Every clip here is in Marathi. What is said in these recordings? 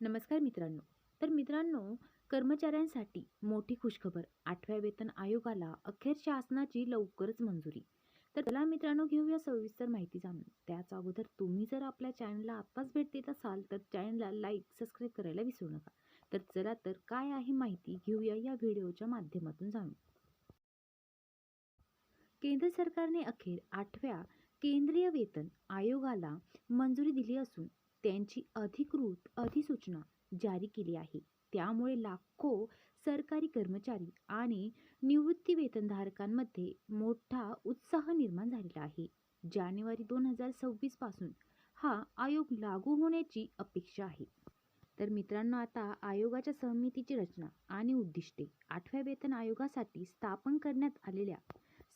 नमस्कार मित्रांनो. तर मित्रांनो कर्मचाऱ्यांसाठी मोठी खुशखबर. आठव्या वेतन आयोगाला अखेर शासनाची लवकरच मंजुरी. तर चला मित्रांनो घेऊया सविस्तर माहिती जाणून. त्याच अगोदर तुम्ही जर आपल्या चॅनलला आत्ताच भेट देत असाल तर चॅनलला लाईक सबस्क्राईब करायला विसरू नका. तर चला तर काय आहे माहिती घेऊया या व्हिडिओच्या माध्यमातून जाणून. केंद्र सरकारने अखेर आठव्या केंद्रीय वेतन आयोगाला मंजुरी दिली असून त्यांची अधिकृत अधिसूचना जारी केली आहे. त्यामुळे लाखो सरकारी कर्मचारी आणि निवृत्ती वेतनधारकांमध्ये मोठा उत्साह निर्माण झालेला आहे. जानेवारी दोन हजार सव्वीसपासून हा आयोग लागू होण्याची अपेक्षा आहे. तर मित्रांनो आता आयोगाच्या समितीची रचना आणि उद्दिष्टे. आठव्या वेतन आयोगासाठी स्थापन करण्यात आलेल्या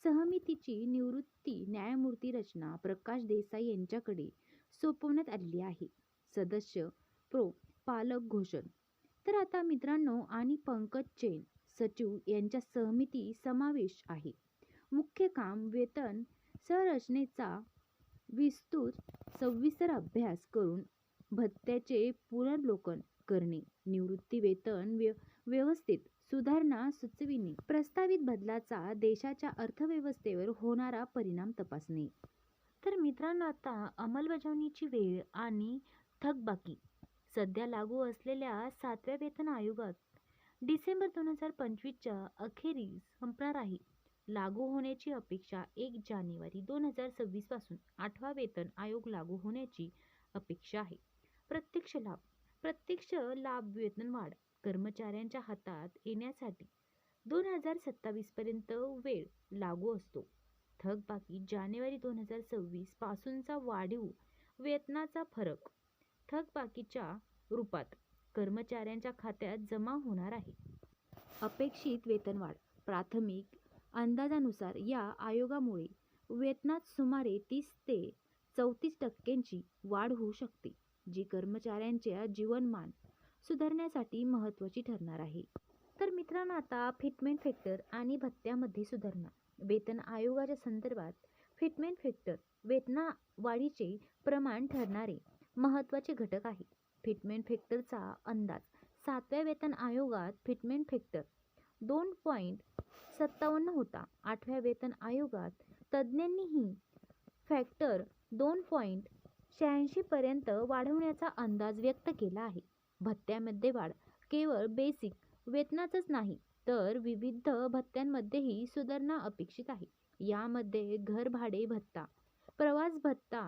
समितीची निवृत्ती न्यायमूर्ती रचना प्रकाश देसाई यांच्याकडे सोपवण्यात आलेली आहे. सदस्य प्रो पालक घोषण. तर आता मित्रांनो आणि पंकज चैन सचिव यांच्या समिती समावेश आहे. मुख्य काम वेतन संरचनेचा विस्तृत सविस्तर अभ्यास करून भत्त्याचे पुनर्लोकन करणे निवृत्ती वेतन व्य व्यवस्थेत सुधारणा सुचविणे प्रस्तावित बदलाचा देशाच्या अर्थव्यवस्थेवर होणारा परिणाम तपासणे. तर मित्रांनो आता अंमलबजावणीची वेळ आणि थकबाकी सध्या लागू असलेल्या सातव्या वेतन आयोगात डिसेंबर दोन हजार पंचवीसच्या अखेरीस संपणार आहे. लागू होण्याची अपेक्षा एक जानेवारी दोन हजार सव्वीसपासून आठवा वेतन आयोग लागू होण्याची अपेक्षा आहे. प्रत्यक्ष लाभ प्रत्यक्ष लाभ वेतनवाढ कर्मचाऱ्यांच्या हातात येण्यासाठी दोन हजार सत्तावीसपर्यंत वेळ लागू असतो. थकबाकी जानेवारी दोन हजार सव्वीस पासूनचा वाढीव वेतनाचा फरक. थकबाकीच्या रूपात कर्मचाऱ्यांच्या खात्यात जमा होणार आहे. अपेक्षित वेतनवाढ प्राथमिक अंदाजानुसार या आयोगामुळे वेतनात सुमारे तीस ते चौतीस टक्क्यांची वाढ होऊ शकते जी कर्मचाऱ्यांच्या जीवनमान सुधारण्यासाठी महत्त्वाची ठरणार आहे. तर मित्रांनो आता फिटमेंट फॅक्टर आणि भत्त्यामध्ये सुधारणा. वेतन आयोगाच्या संदर्भात फिटमेंट फॅक्टर वेतना वाढीचे प्रमाण ठरणारे महत्त्वाचे घटक आहे. फिटमेंट फॅक्टरचा अंदाज सातव्या वेतन आयोगात फिटमेंट फॅक्टर दोन पॉईंट सत्तावन्न होता. आठव्या वेतन आयोगात तज्ज्ञांनीही फॅक्टर दोन पॉईंट शहाऐंशीपर्यंत वाढवण्याचा अंदाज व्यक्त केला आहे. भत्त्यामध्ये वाढ केवळ बेसिक वेतनाचंच नाही तर विविध भत्त्यांमध्येही सुधारणा अपेक्षित आहे. यामध्ये घर भाडे भत्ता प्रवास भत्ता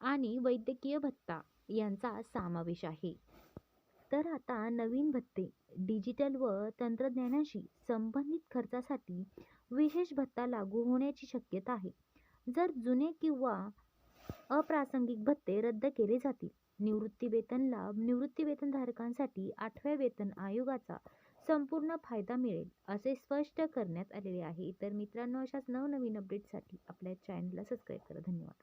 आणि वैद्यकीय भत्ता यांचा समावेश आहे. तर आता नवीन भत्ते डिजिटल व तंत्रज्ञानाशी संबंधित खर्चासाठी विशेष भत्ता लागू होण्याची शक्यता आहे. जर जुने किंवा अप्रासंगिक भत्ते रद्द केले जातील निवृत्ती वेतन लाभ निवृत्ती वेतनधारकांसाठी आठव्या वेतन आयोगाचा संपूर्ण फायदा मिळेल असे स्पष्ट करण्यात आलेले आहे. तर मित्रांनो अशाच नवनवीन अपडेटसाठी आपल्या चॅनलला सबस्क्राईब करा. धन्यवाद.